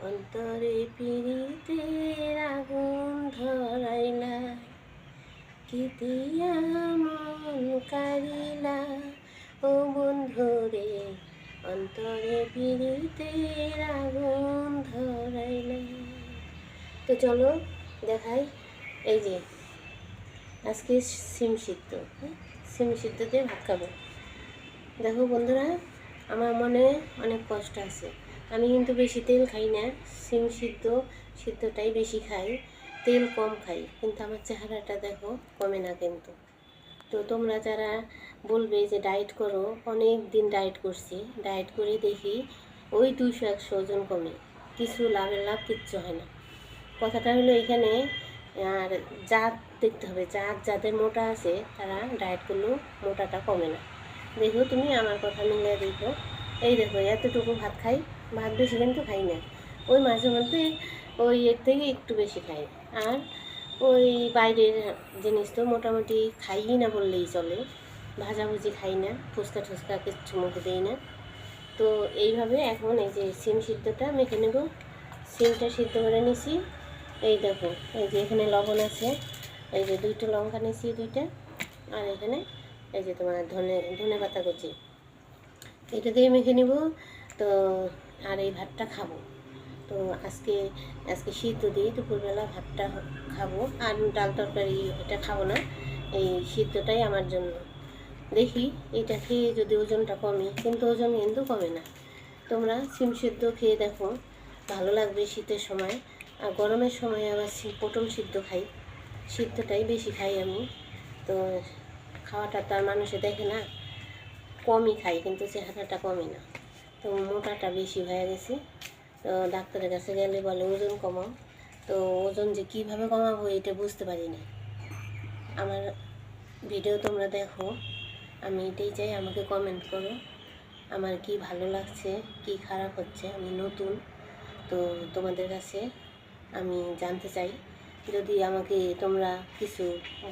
অন্তরে পিড়িতে আগুন ধরাইলা কি দিয়া মন কারিলা ও বন্ধু রে অন্তরে পিড়িতে আগুন ধরাইলা তো চলো দেখাই এই যে, আজকে সিম সিদ্ধ হ্যাঁ? সিম সিদ্ধ দিয়ে ভাত খাব। দেখো বন্ধুরা, আমার মনে অনেক কষ্ট আছে। আমি কিন্তু বেশি তেল খাই না, সিম সিদ্ধ, সিদ্ধটাই বেশি খাই, তেল কম খাই, কিন্তু আমার চেহারাটা দেখো কমে না কিন্তু। তো তোমরা যারা বলবে যে ডায়েট করো, অনেক দিন ডায়েট করছি, ডায়েট করে দেখি ওই দুইশো একশো ওজন কমে, কিছু লাভের লাভ কিচ্ছু হয় না। কথাটা হলো এখানে, আর জাত দেখতে হবে, জাত যাদের মোটা আছে তারা ডায়েট করলেও মোটাটা কমে না। দেখো তুমি আমার কথা মিলে দেখো। এই দেখো, এতটুকু ভাত খাই, ভাত বেশি কিন্তু খাই না। ওই মাঝে মধ্যে ওই এর থেকে একটু বেশি খাই। আর ওই বাইরের জিনিস তো মোটামুটি খাইই না বললেই চলে। ভাজাভুজি খাই না, ফুচকা টুচকা কিচ্ছু মুখে দিই না। তো এইভাবে এখন এই যে সিম সিদ্ধটা মেখে নেব সিমটা সিদ্ধ করে নিছি। এই দেখো, এই যে এখানে লবণ আছে, এই যে দুইটা লঙ্কা নিছি দুইটা। আর এখানে এই যে তোমার ধনে ধনে পাতা কুচি। এটা দিয়ে মেখে নিব। তো, আর এই ভাতটা খাব। তো আজকে আজকে সিদ্ধ দিয়ে দুপুরবেলা ভাতটা খাব। আর ডাল তরকারি এটা খাব না, এই সিদ্ধটাই আমার জন্য। দেখি, এটা খেয়ে যদি ওজনটা কমে, কিন্তু ওজন কিন্তু কমে না। তোমরা সিম সিদ্ধ খেয়ে দেখো, ভালো লাগবে শীতের সময়। আর গরমের সময় আবার পটল সিদ্ধ খাই, সিদ্ধটাই বেশি খাই আমি। তো, খাওয়াটা তো আর মানুষে দেখে না। কমই খাই, কিন্তু চেহারাটা কমে না। তো মোটাটা বেশি হয়ে গেছে। তো ডাক্তারের কাছে গেলে বলে, ওজন কমাও। তো ওজন যে কীভাবে কমাবো এটা বুঝতে পারি না। আমার ভিডিও তোমরা দেখো, আমি এটাই চাই, আমাকে কমেন্ট করো। আমার কি ভালো লাগছে, কি খারাপ হচ্ছে, আমি নতুন। তো তোমাদের কাছে আমি জানতে চাই, যদি আমাকে তোমরা কিছু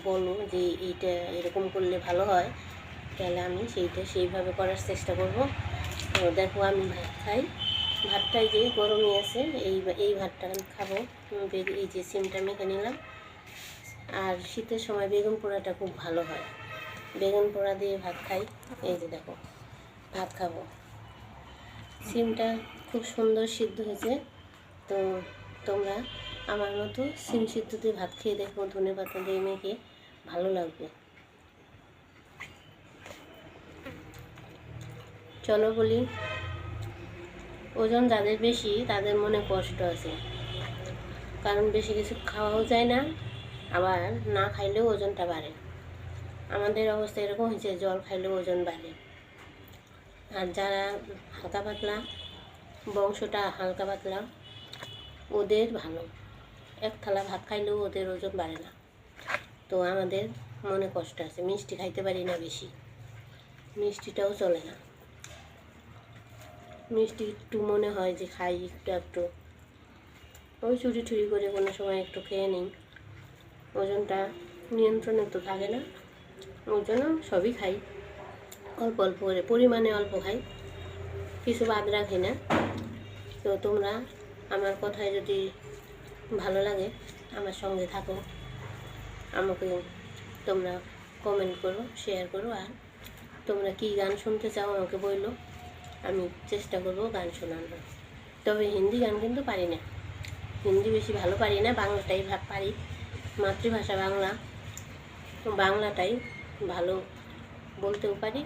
বলো যে এইটা এরকম করলে ভালো হয় তাহলে আমি সেইটা সেইভাবে করার চেষ্টা করব। তো দেখো আমি ভাত খাই। ভাতটাই যে গরমই আছে, এই এই ভাতটা আমি খাব। এই যে সিমটা মেখে নিলাম। আর শীতের সময় বেগুন পোড়াটা খুব ভালো হয়। বেগুন পোড়া দিয়ে ভাত খাই। এই যে দেখো, ভাত খাব। সিমটা খুব সুন্দর সিদ্ধ হয়েছে। তো তোমরা আমার মতো সিম সিদ্ধ দিয়ে ভাত খেয়ে দেখো, ধনে পাতা দিয়ে মেখে ভালো লাগবে। চলো বলি, ওজন যাদের বেশি, তাদের মনে কষ্ট আছে। কারণ বেশি কিছু খাওয়াও যায় না, আবার না খাইলেও ওজনটা বাড়ে। আমাদের অবস্থা এরকম হয়েছে, জল খাইলেও ওজন বাড়ে। আর যারা হালকা পাতলা, বংশটা হালকা পাতলা, ওদের ভালো। এক থালা ভাত খাইলেও ওদের ওজন বাড়ে না। তো আমাদের মনে কষ্ট আছে, মিষ্টি খাইতে পারি না বেশি। মিষ্টিটাও চলে না। মিষ্টি একটু মনে হয় যে খাই একটু একটু। ওই চুরি চুরি করে কোনো সময় একটু খেয়ে নিই। ওজনটা নিয়ন্ত্রণে তো থাকে না। ওই জন্য সবই খাই। অল্প অল্প করে, পরিমাণে অল্প খাই। কিছু বাদ রাখি না। তো তোমরা আমার কথায় যদি ভালো লাগে আমার সঙ্গে থাকো। আমাকে তোমরা কমেন্ট করো শেয়ার করো, আর তোমরা কি গান শুনতে চাও আমাকে বলল আমি চেষ্টা করব গান শোনানোর। তবে হিন্দি গান কিন্তু পারি না। হিন্দি বেশি ভালো পারি না, বাংলাটাই পারি। মাতৃভাষা বাংলা। বাংলাটাই ভালো বলতেও পারি,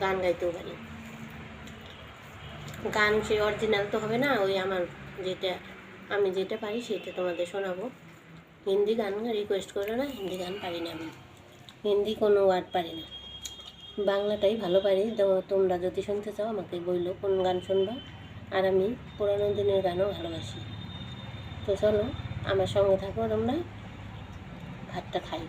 গান গাইতেও পারি। গান সে অরিজিনাল তো হবে না, ওই আমার যেটা, আমি যেটা পারি সেটা তোমাদের শোনাবো। হিন্দি গান রিকোয়েস্ট করো না, হিন্দি গান পারি না আমি। হিন্দি কোনো ওয়ার্ড পারি না। বাংলাটাই ভালো পারি। তোমরা যদি শুনতে চাও, আমাকে বলল কোন গান শুনবা। আর আমি পুরানো দিনের গানও ভালোবাসি। তো চলো, আমার সঙ্গে থাকো তোমরা, ভাতটা খাই।